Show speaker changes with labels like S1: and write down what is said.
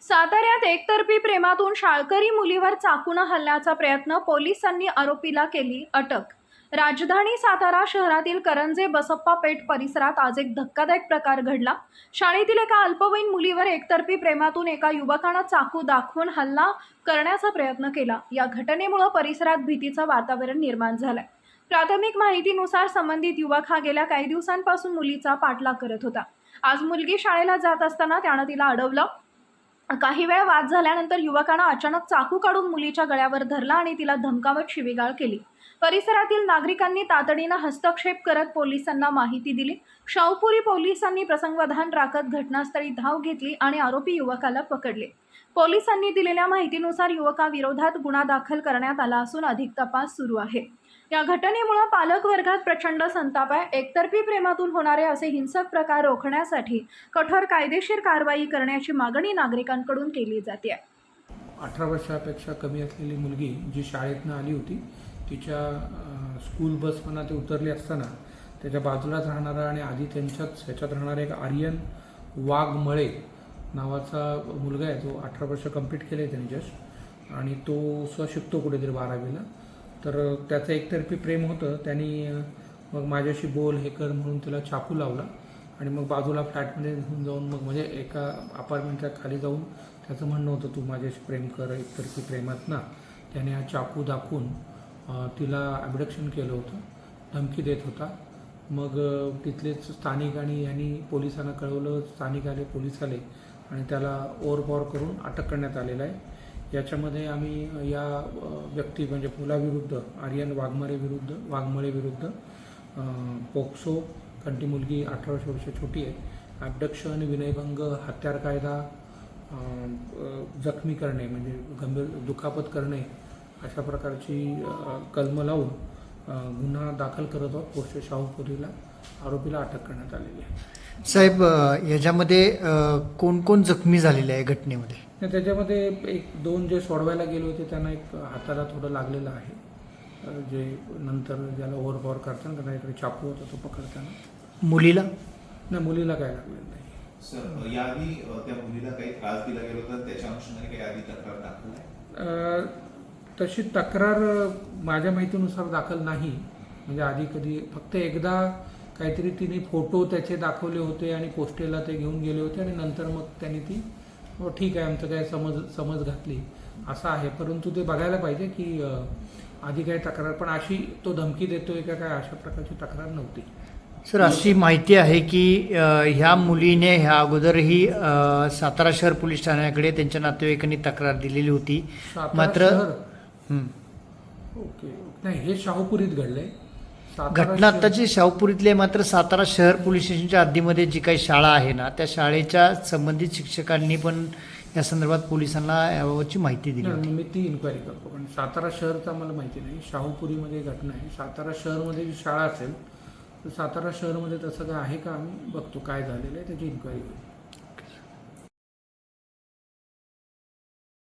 S1: साताऱ्यात एकतर्फी प्रेमातून शाळकरी मुलीवर चाकून हल्ल्याचा प्रयत्न पोलिसांनी आरोपीला केली अटक. राजधानी सातारा शहरातील करंजे बसप्पा पेठ परिसरात आज एक धक्कादायक प्रकार घडला. शाळेतील एका अल्पवयीन मुलीवर एकतर्फी प्रेमातून एका युवकानं चाकू दाखवून हल्ला करण्याचा प्रयत्न केला. या घटनेमुळे परिसरात भीतीचं वातावरण निर्माण झालंय. प्राथमिक माहितीनुसार संबंधित युवक हा गेल्या काही दिवसांपासून मुलीचा पाठलाग करत होता. आज मुलगी शाळेला जात असताना त्यानं तिला अडवलं. काही वेळ वाद झाल्यानंतर युवकानं अचानक चाकू काढून मुलीच्या गळ्यावर धरला आणि तिला धमकावत शिवीगाळ केली. परिसरातील नागरिकांनी तातडीनं हस्तक्षेप करत पोलिसांना माहिती दिली. शाहपुरी पोलिसांनी प्रसंगवधान राखत घटनास्थळी धाव घेतली आणि आरोपी युवकाला पकडले. पोलिसांनी दिलेल्या माहितीनुसार युवकाविरोधात गुन्हा दाखल करण्यात आला असून अधिक तपास सुरू आहे. या घटनेमुळे पालक वर्गात प्रचंड संताप आहे. एकतर्फी प्रेमातून होणारे असे हिंसक प्रकार रोखण्यासाठी कठोर कायदेशीर कारवाई करण्याची मागणी नागरिकांकडून केली जाते.
S2: अठरा वर्षापेक्षा कमी असलेली मुलगी जी शाळेतनं आली होती तिच्या स्कूल बसमधनं ते उतरली असताना त्याच्या बाजूलाच राहणारा आणि आधी त्यांच्याच ह्याच्यात राहणारा एक आर्यन वाघमळे नावाचा मुलगा आहे जो अठरा वर्ष कंप्लीट आहे त्यांनी जस्ट आणि तो स्व शिकतो कुठेतरी बारावीला. तर त्याचं एकतर्फी प्रेम होतं. त्यांनी मग माझ्याशी बोल हे कर म्हणून त्याला चाकू लावला आणि मग बाजूला फ्लॅटमध्ये घेऊन जाऊन मग म्हणजे एका अपार्टमेंटच्या खाली जाऊन त्याचं म्हणणं होतं तू माझ्याशी प्रेम कर एकतर्फी प्रेमात ना. त्याने हा चाकू दाखवून तिला ॲबडक्शन केलं होतं धमकी देत होता. मग तिथलेच स्थानिक आणि यांनी पोलिसांना कळवलं स्थानिक आले पोलीस आले आणि त्याला ओव्हरपॉवर करून अटक करण्यात आलेलं आहे. याच्यामध्ये आम्ही या व्यक्ती म्हणजे पुलाविरुद्ध आर्यन वाघमारे विरुद्ध वाघमळे विरुद्ध पोक्सो कंटी मुलगी अठरा वर्ष छोटी आहे ॲबडक्शन विनयभंग हत्यार कायदा जखमी करणे म्हणजे गंभीर दुखापत करणे अशा प्रकारची कलमं लावून गुन्हा दाखल करत आहोत पोस्ट शाहूपुरीला. आरोपीला अटक करण्यात आलेली आहे.
S3: साहेब याच्यामध्ये कोण कोण जखमी झालेले आहे घटनेमध्ये?
S2: त्याच्यामध्ये एक दोन जे सोडवायला गेले होते त्यांना एक हाताला थोडं लागलेलं आहे. जे नंतर ज्याला ओव्हरपॉवर करताना त्यांना इकडे चाकू होता तो पकडताना.
S3: मुलीला?
S2: नाही मुलीला काय लागलेलं नाही.
S4: सर याआधी त्या मुलीला काही त्रास दिला गेला होता त्याच्या अनुषंगाने काही आधी तक्रार दाखल आहे?
S2: अ, तशी तक्रार माझ्या माहितीनुसार दाखल नाही. म्हणजे आधी कधी फक्त एकदा काहीतरी तिने फोटो त्याचे दाखवले होते आणि पोस्टेला ते घेऊन गेले होते आणि नंतर मग त्यांनी ती हो ठीक आहे आमचं काय समज समज घातली. असं आहे. परंतु ते बघायला पाहिजे की आधी काय तक्रार पण अशी तो धमकी देतोय का काय अशा प्रकारची तक्रार नव्हती.
S3: सर अशी माहिती आहे की ह्या मुलीने ह्या अगोदरही सातारा शहर पोलीस ठाण्याकडे त्यांच्या नातेवाईकांनी तक्रार दिलेली होती. मात्र.
S2: ओके. नाही हे शाहूपुरीत घडलंय.
S3: घटना आत्ताची शाहूपुरीतली आहे मात्र सातारा शहर पोलीस स्टेशनच्या हद्दीमध्ये जी काही शाळा आहे ना त्या शाळेच्या संबंधित शिक्षकांनी पण या संदर्भात पोलिसांना याबाबतची माहिती दिली होती.
S2: मी ती इन्क्वायरी करतो पण सातारा शहरचा मला माहिती नाही. शाहूपुरीमध्ये घटना आहे. सातारा शहरमध्ये जी शाळा असेल तर सातारा शहरमध्ये तसं काय आहे का आम्ही बघतो. काय झालेलं आहे त्याची इन्क्वायरी करू